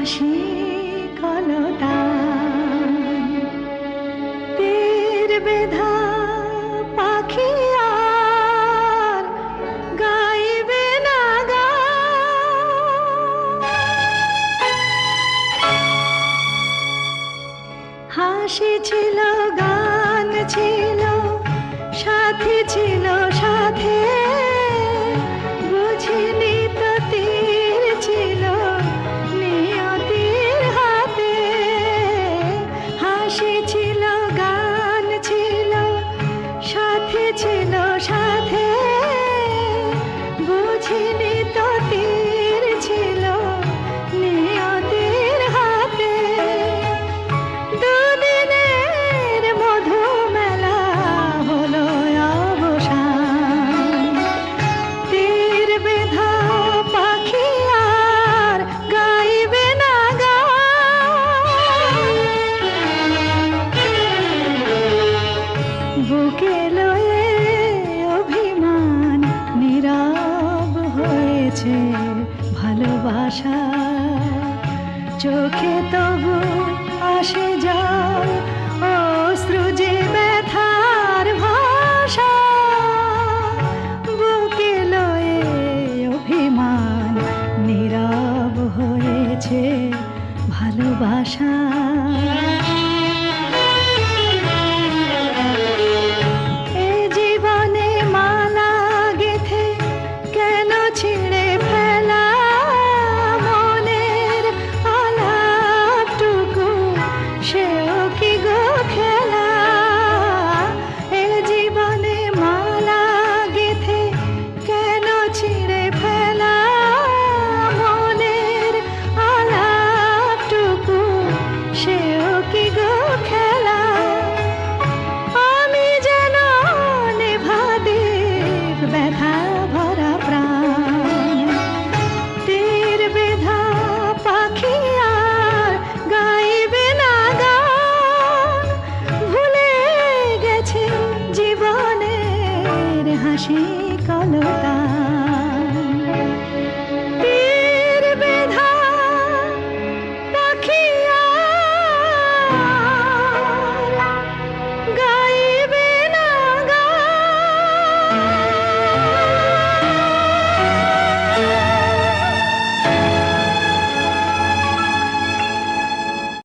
হাসি কলতা তীর বেধা পাখি আর গাইবে না গা। ছিল গান ছিল সাথী জমেছে ভালোবাসা। চোখে তবু আসে যাও অশ্রু যে ব্যথার ভাষা। বুকে লয়ে অভিমান নীরব হয়েছে ভালোবাসা। হাসি কলতা।